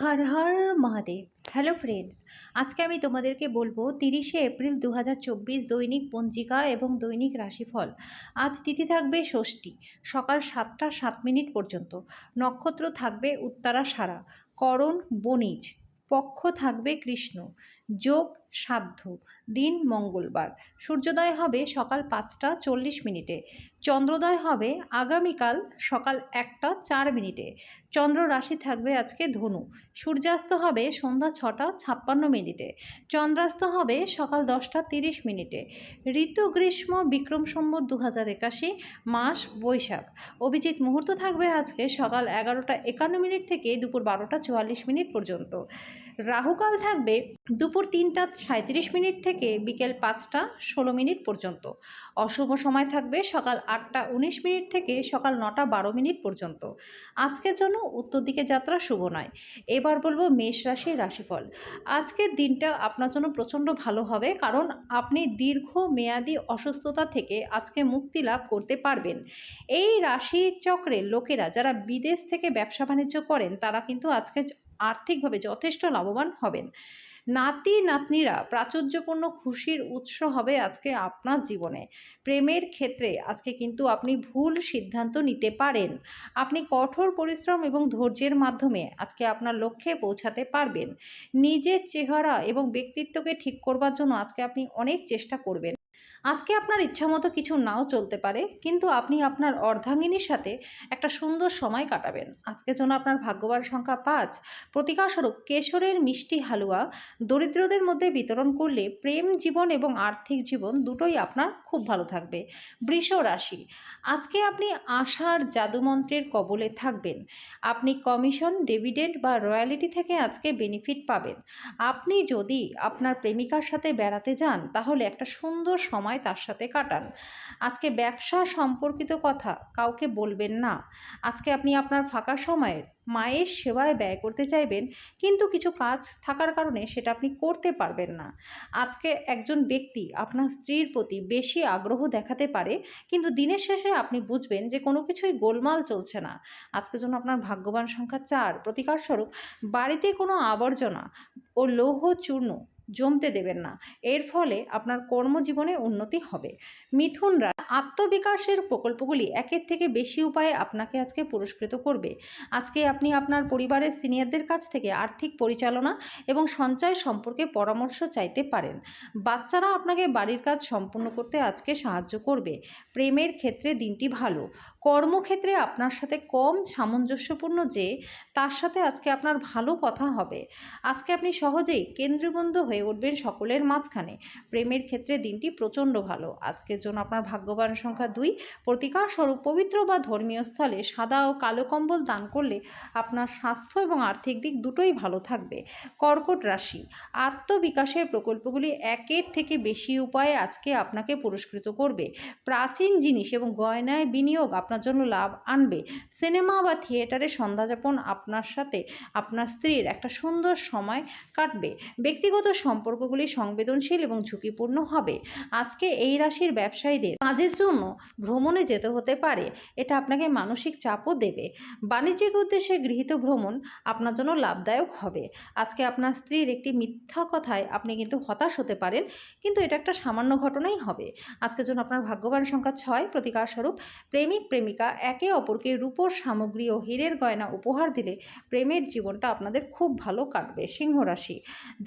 Har Har Mahadev. Hello friends আজকে আমি তোমাদেরকে বলব তিরিশে এপ্রিল দু হাজার চব্বিশ দৈনিক পঞ্জিকা এবং দৈনিক রাশিফল। আজ তিথি থাকবে ষষ্ঠী, সকাল সাতটা সাত মিনিট পর্যন্ত। নক্ষত্র থাকবে উত্তরা সারা করণ বণিজ, পক্ষ থাকবে কৃষ্ণ। যোগ সাধ্য। দিন মঙ্গলবার। সূর্যোদয় হবে সকাল পাঁচটা চল্লিশ মিনিটে। চন্দ্রোদয় হবে আগামীকাল সকাল একটা চার মিনিটে। চন্দ্র রাশি থাকবে আজকে ধনু। সূর্যাস্ত হবে সন্ধ্যা ছটা ছাপ্পান্ন মিনিটে। চন্দ্রাস্ত হবে সকাল দশটা তিরিশ মিনিটে। ঋতু, গ্রীষ্ম, বিক্রম সম্বত দু হাজার একাশি, মাস, বৈশাখ। অভিজিৎ মুহূর্ত থাকবে আজকে সকাল এগারোটা একান্ন মিনিট থেকে দুপুর বারোটা চুয়াল্লিশ মিনিট পর্যন্ত। রাহুকাল থাকবে দুপুর তিনটা সাঁত্রিশ মিনিট থেকে বিকেল পাঁচটা ষোলো মিনিট পর্যন্ত। অশুভ সময় থাকবে সকাল আটটা উনিশ মিনিট থেকে সকাল নটা বারো মিনিট পর্যন্ত। আজকের জন্য উত্তর দিকে যাত্রা শুভ নয়। এবার বলব মেষ রাশির রাশিফল। আজকের দিনটা আপনার জন্য প্রচণ্ড ভালো হবে কারণ আপনি দীর্ঘ মেয়াদি অসুস্থতা থেকে আজকে মুক্তি লাভ করতে পারবেন। এই রাশি চক্রের লোকেরা যারা বিদেশ থেকে ব্যবসা বাণিজ্য করেন তারা কিন্তু আজকে আর্থিকভাবে যথেষ্ট লাভবান হবেন। নাতি, নাতনিরা প্রাচুর্যপূর্ণ খুশির উৎস হবে আজকে আপনার জীবনে। প্রেমের ক্ষেত্রে আজকে কিন্তু আপনি ভুল সিদ্ধান্ত নিতে পারেন। আপনি কঠোর পরিশ্রম এবং ধৈর্যের মাধ্যমে আজকে আপনার লক্ষ্যে পৌঁছাতে পারবেন। নিজের চেহারা এবং ব্যক্তিত্বকে ঠিক করবার জন্য আজকে আপনি অনেক চেষ্টা করবেন। আজকে আপনার ইচ্ছামতো কিছু নাও চলতে পারে, কিন্তু আপনি আপনার অর্ধাঙ্গিনীর সাথে একটা সুন্দর সময় কাটাবেন। আজকের জন্য আপনার ভাগ্যবান সংখ্যা পাঁচ। প্রতিকারস্বরূপ কেশরের মিষ্টি হালুয়া দরিদ্রদের মধ্যে বিতরণ করলে প্রেম জীবন এবং আর্থিক জীবন দুটোই আপনার খুব ভালো থাকবে। বৃষ রাশি, আজকে আপনি আশার জাদুমন্ত্রের কবলে থাকবেন। আপনি কমিশন ডিভিডেন্ড বা রয়্যালিটি থেকে আজকে বেনিফিট পাবেন। আপনি যদি আপনার প্রেমিকার সাথে বেড়াতে যান, তাহলে একটা সুন্দর সময় তার সাথে কাটান। আজকে ব্যবসা সম্পর্কিত কথা কাউকে বলবেন না। আজকে আপনি আপনার ফাঁকা সময়ের মায়ের সেবায় ব্যয় করতে চাইবেন, কিন্তু কিছু কাজ থাকার কারণে সেটা আপনি করতে পারবেন না। আজকে একজন ব্যক্তি আপনার স্ত্রীর প্রতি বেশি আগ্রহ দেখাতে পারে, কিন্তু দিনের শেষে আপনি বুঝবেন যে কোনো কিছুই গোলমাল চলছে না। আজকের জন্য আপনার ভাগ্যবান সংখ্যা চার প্রতিকারস্বরূপ বাড়িতে কোনো আবর্জনা ও লৌহ চূর্ণ জমতে দেবেন না। এর ফলে আপনার কর্মজীবনে উন্নতি হবে। মিথুনরা আত্মবিকাশের প্রকল্পগুলি একের থেকে বেশি উপায়ে আপনাকে আজকে পুরস্কৃত করবে। আজকে আপনি আপনার পরিবারের সিনিয়রদের কাছ থেকে আর্থিক পরিচালনা এবং সঞ্চয় সম্পর্কে পরামর্শ চাইতে পারেন। বাচ্চারা আপনাকে বাড়ির কাজ সম্পূর্ণ করতে আজকে সাহায্য করবে। প্রেমের ক্ষেত্রে দিনটি ভালো। কর্মক্ষেত্রে আপনার সাথে কম সামঞ্জস্যপূর্ণ যে, তার সাথে আজকে আপনার ভালো কথা হবে। আজকে আপনি সহজেই কেন্দ্রবন্ধ হয়ে উঠবেন সকলের মাঝখানে। প্রেমের ক্ষেত্রে দিনটি প্রচণ্ড ভালো। আজকের জন্য আপনার ভাগ্যবান সংখ্যা দুই। প্রতিকার স্বরূপ পবিত্র বা ধর্মীয় স্থলে সাদা ও কালো কম্বল দান করলে আপনার স্বাস্থ্য এবং আর্থিক দিক দুটোই ভালো থাকবে। কর্কট রাশি। আত্মবিকাশের প্রকল্পগুলি একের থেকে বেশি উপায়ে আজকে আপনাকে পুরস্কৃত করবে। প্রাচীন জিনিস এবং গয়নায় বিনিয়োগ আপনার জন্য লাভ আনবে। সিনেমা বা থিয়েটারে সন্ধ্যাযাপন আপনার সাথে আপনার স্ত্রীর একটা সুন্দর সময় কাটবে। ব্যক্তিগত সম্পর্কগুলি সংবেদনশীল এবং ঝুঁকিপূর্ণ হবে। আজকে এই রাশির ব্যবসায়ীদের কাজের জন্য ভ্রমণে যেতে হতে পারে, এটা আপনাকে মানসিক চাপও দেবে। বাণিজ্যিক উদ্দেশ্যে গৃহীত ভ্রমণ আপনার জন্য লাভদায়ক হবে। আজকে আপনার স্ত্রীর একটি মিথ্যা কথায় আপনি কিন্তু হতাশ হতে পারেন, কিন্তু এটা একটা সামান্য ঘটনাই হবে। আজকের জন্য আপনার ভাগ্যবান সংখ্যা ছয় প্রতিকার স্বরূপ প্রেমিক, প্রেমিকা একে অপরকে রূপোর সামগ্রী ও হীরের গয়না উপহার দিলে প্রেমের জীবনটা আপনাদের খুব ভালো কাটবে। সিংহ রাশি,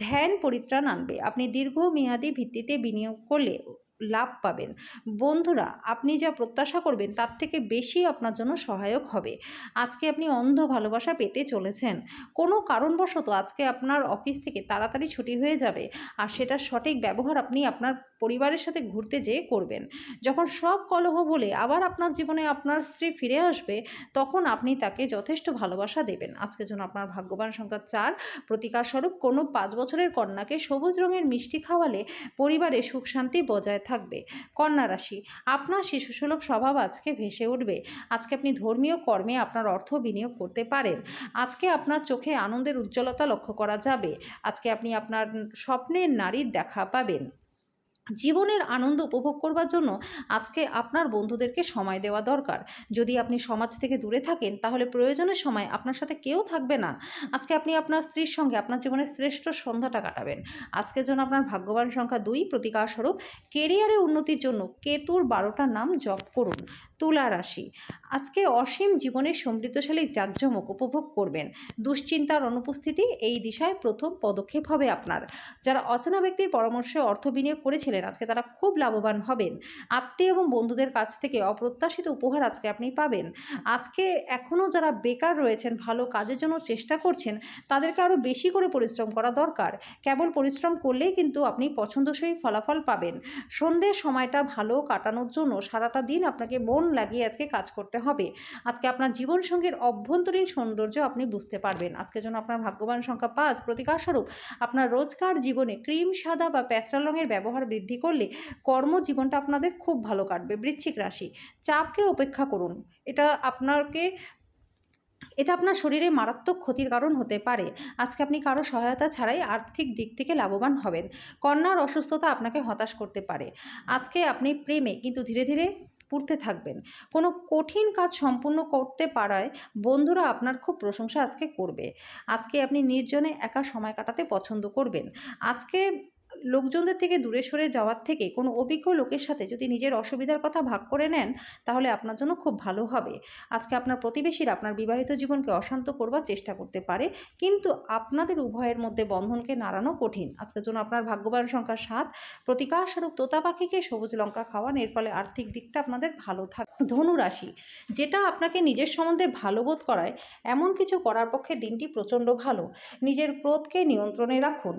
ধ্যান পরিত্রাণ আনবে আপনি দীর্ঘমেয়াদী ভিত্তিতে বিনিয়োগ করলে লাভ পাবেন। বন্ধুরা, আপনি যা প্রত্যাশা করবেন তার থেকে বেশি আপনার জন্য সহায়ক হবে। আজকে আপনি অন্ধ ভালোবাসা পেতে চলেছেন। কোনো কারণবশত আজকে আপনার অফিস থেকে তাড়াতাড়ি ছুটি হয়ে যাবে আর সেটার সঠিক ব্যবহার আপনি আপনার পরিবারের সাথে ঘুরতে যেয়ে করবেন। যখন সব কলহ বলে আবার আপনার জীবনে আপনার স্ত্রী ফিরে আসবে, তখন আপনি তাকে যথেষ্ট ভালোবাসা দেবেন। আজকের জন্য আপনার ভাগ্যবান সংখ্যা চার প্রতিকারস্বরূপ কোনো পাঁচ বছরের কন্যাকে সবুজ রঙের মিষ্টি খাওয়ালে পরিবারে সুখ শান্তি বজায় থাকবে। কন্যা রাশি, আপনার শিশুসুলভ স্বভাব আজকে ভেসে উঠবে। আজকে আপনি ধর্মীয় কর্মে আপনার অর্থ বিনিয়োগ করতে পারেন। আজকে আপনার চোখে আনন্দের উজ্জ্বলতা লক্ষ্য করা যাবে। আজকে আপনি আপনার স্বপ্নের নারীর দেখা পাবেন। জীবনের আনন্দ উপভোগ করবার জন্য আজকে আপনার বন্ধুদেরকে সময় দেওয়া দরকার। যদি আপনি সমাজ থেকে দূরে থাকেন, তাহলে প্রয়োজনের সময় আপনার সাথে কেউ থাকবে না। আজকে আপনি আপনার স্ত্রীর সঙ্গে আপনার জীবনের শ্রেষ্ঠ সন্ধ্যাটা কাটাবেন। আজকের জন্য আপনার ভাগ্যবান সংখ্যা দুই, প্রতিকার স্বরূপ কেরিয়ারে উন্নতির জন্য কেতুর বারোটা নাম জপ করুন। তুলা রাশি, আজকে অসীম জীবনের সমৃদ্ধশালী জাঁকজমক উপভোগ করবেন। দুশ্চিন্তার অনুপস্থিতি এই দিশায় প্রথম পদক্ষেপ হবে আপনার। যারা অচেনা ব্যক্তির পরামর্শে অর্থ বিনিয়োগ করেছিলেন আজকে তারা খুব লাভবান হবেন। আত্মীয় এবং বন্ধুদের কাছ থেকে অপ্রত্যাশিত উপহার আজকে আপনি পাবেন। আজকে এখনও যারা বেকার রয়েছেন, ভালো কাজের জন্য চেষ্টা করছেন, তাদেরকে আরও বেশি করে পরিশ্রম করা দরকার। কেবল পরিশ্রম করলেই কিন্তু আপনি পছন্দসই ফলাফল পাবেন। সন্ধ্যের সময়টা ভালো কাটানোর জন্য সারাটা দিন আপনাকে মন লাগিয়ে আজকে কাজ করতে হবে। আজকে আপনার জীবনসঙ্গীর অভ্যন্তরীণ সৌন্দর্য আপনি বুঝতে পারবেন। আজকে জন্য আপনার ভাগ্যবান সংখ্যা পাঁচ প্রতিকারস্বরূপ আপনার রোজকার জীবনে ক্রিম, সাদা বা প্যাস্টাল রঙের ব্যবহার বৃদ্ধি করলে কর্মজীবনটা আপনাদের খুব ভালো কাটবে। বৃশ্চিক রাশি, চাপকে উপেক্ষা করুন। এটা আপনাকে, এটা আপনার শরীরে মারাত্মক ক্ষতির কারণ হতে পারে। আজকে আপনি কারও সহায়তা ছাড়াই আর্থিক দিক থেকে লাভবান হবেন। কন্যার অসুস্থতা আপনাকে হতাশ করতে পারে। আজকে আপনি প্রেমে, কিন্তু ধীরে ধীরে পুড়তে থাকবেন। কোনো কঠিন কাজ সম্পূর্ণ করতে পারায় বন্ধুরা আপনার খুব প্রশংসা আজকে করবে। আজকে আপনি নির্জনে একা সময় কাটাতে পছন্দ করবেন। আজকে লোকজনদের থেকে দূরে সরে যাওয়ার থেকে কোনো অভিজ্ঞ লোকের সাথে যদি নিজের অসুবিধার কথা ভাগ করে নেন, তাহলে আপনার জন্য খুব ভালো হবে। আজকে আপনার প্রতিবেশীরা আপনার বিবাহিত জীবনকে অশান্ত করবার চেষ্টা করতে পারে, কিন্তু আপনাদের উভয়ের মধ্যে বন্ধনকে নাড়ানো কঠিন। আজকের জন্য আপনার ভাগ্যবান সংখ্যা সাত। প্রতিকারস্বরূপ তোতা পাখিকে সবুজ লঙ্কা খাওয়ান, এর ফলে আর্থিক দিকটা আপনাদের ভালো থাকে ধনু রাশি যেটা আপনাকে নিজের সম্বন্ধে ভালো বোধ করায়, এমন কিছু করার পক্ষে দিনটি প্রচণ্ড ভালো। নিজের ক্রোধকে নিয়ন্ত্রণে রাখুন।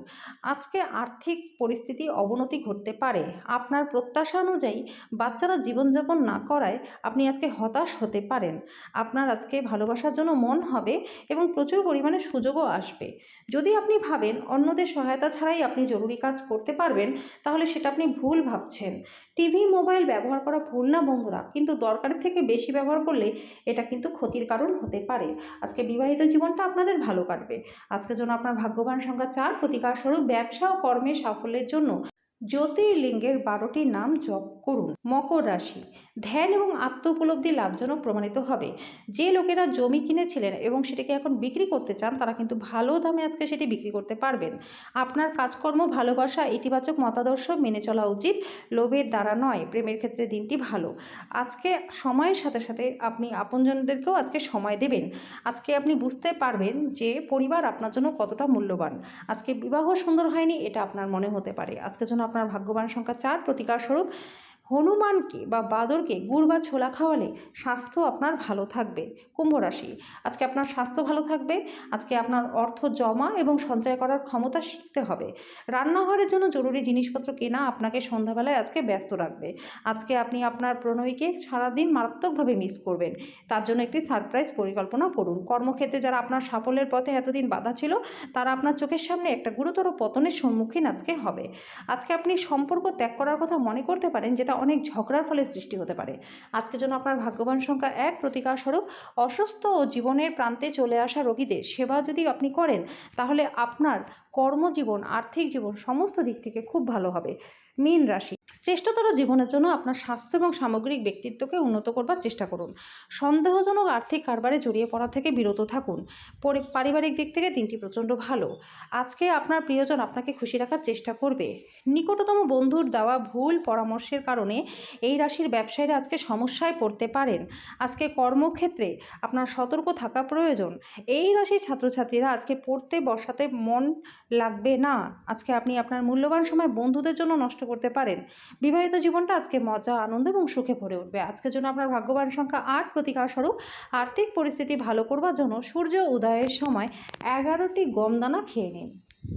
আজকে আর্থিক পরিস্থিতি অবনতি ঘটতে পারে। আপনার প্রত্যাশা অনুযায়ী বাচ্চারা জীবনযাপন না করায় আপনি আজকে হতাশ হতে পারেন। আপনার আজকে ভালোবাসার জন্য মন হবে এবং প্রচুর পরিমাণে সুযোগও আসবে। যদি আপনি ভাবেন অন্যদের সহায়তা ছাড়াই আপনি জরুরি কাজ করতে পারবেন, তাহলে সেটা আপনি ভুল ভাবছেন। টিভি, মোবাইল ব্যবহার করা ভুল না বন্ধুরা, কিন্তু দরকারের থেকে বেশি ব্যবহার করলে এটা কিন্তু ক্ষতির কারণ হতে পারে। আজকে বিবাহিত জীবনটা আপনাদের ভালো কাটবে। আজকের জন্য আপনার ভাগ্যবান সংখ্যা চার প্রতিকার স্বরূপ ব্যবসা ও কর্মে সাফল্যের জন্য জ্যোতির্লিঙ্গের বারোটি নাম জপ করুন। মকর রাশি, ধ্যান এবং আত্ম উপলব্ধি লাভজনক প্রমাণিত হবে। যে লোকেরা জমি কিনেছিলেন এবং সেটাকে এখন বিক্রি করতে চান, তারা কিন্তু ভালো দামে আজকে সেটি বিক্রি করতে পারবেন। আপনার কাজকর্ম, ভালোবাসা, ইতিবাচক মতাদর্শ মেনে চলা উচিত। লোভের দ্বারা নয়, প্রেমের ক্ষেত্রে দিনটি ভালো। আজকে সময়ের সাথে সাথে আপনি আপনজনদেরকেও আজকে সময় দেবেন। আজকে আপনি বুঝতে পারবেন যে পরিবার আপনার জন্য কতটা মূল্যবান। আজকে বিবাহ সুন্দর হয়নি, এটা আপনার মনে হতে পারে। আজকে জন্য আপনার ভাগ্যবান সংখ্যা চার প্রতিকার স্বরূপ হনুমানকে বা বাদরকে গুড় বা ছোলা খাওয়ালে স্বাস্থ্য আপনার ভালো থাকবে, কুম্ভ রাশি। আজকে আপনার স্বাস্থ্য ভালো থাকবে, আজকে আপনার অর্থ জমা এবং সঞ্চয় করার ক্ষমতা শিখতে হবে। রান্নাঘরের জন্য জরুরি জিনিসপত্র কেনা আপনাকে সন্ধ্যাবেলায় আজকে ব্যস্ত রাখবে। আজকে আপনি আপনার প্রণয়ীকে সারাদিন মারাত্মকভাবে মিস করবেন। তার জন্য একটি সারপ্রাইজ পরিকল্পনা করুন। কর্মক্ষেত্রে যারা আপনার সাফল্যের পথে এতদিন বাধা ছিল, তারা আপনার চোখের সামনে একটা গুরুতর পতনের সম্মুখীন আজকে হবে। আজকে আপনি সম্পর্ক ত্যাগ করার কথা মনে করতে পারেন, যেটা অনেক ঝগড়ার ফলে সৃষ্টি হতে পারে। আজকের জন্য আপনার ভাগ্যবান সংখ্যা এক। প্রতিকার স্বরূপ অসুস্থ ও জীবনের প্রান্তে চলে আসা রোগীদের সেবা যদি আপনি করেন, তাহলে আপনার কর্মজীবন, আর্থিক জীবন, সমস্ত দিক থেকে খুব ভালো হবে। মীন রাশি শ্রেষ্ঠতর জীবনের জন্য আপনার স্বাস্থ্য এবং সামগ্রিক ব্যক্তিত্বকে উন্নত করবার চেষ্টা করুন। সন্দেহজনক আর্থিক কারবারে জড়িয়ে পড়া থেকে বিরত থাকুন। পরি- পারিবারিক দিক থেকে দিনটি প্রচণ্ড ভালো। আজকে আপনার প্রিয়জন আপনাকে খুশি রাখার চেষ্টা করবে। নিকটতম বন্ধুর দেওয়া ভুল পরামর্শের কারণে এই রাশির ব্যবসায়ীরা আজকে সমস্যায় পড়তে পারেন। আজকে কর্মক্ষেত্রে আপনার সতর্ক থাকা প্রয়োজন। এই রাশির ছাত্রছাত্রীরা আজকে পড়তে বসাতে মন লাগবে না। আজকে আপনি আপনার মূল্যবান সময় বন্ধুদের জন্য নষ্ট করতে পারেন। বিবাহিত জীবনটা আজকে মজা, আনন্দ এবং সুখে ভরে উঠবে। আজকের জন্য আপনার ভাগ্যবান সংখ্যা আট প্রতিকার স্বরূপ আর্থিক পরিস্থিতি ভালো করবার জন্য সূর্য উদয়ের সময় এগারোটি গম দানা খেয়ে নিন।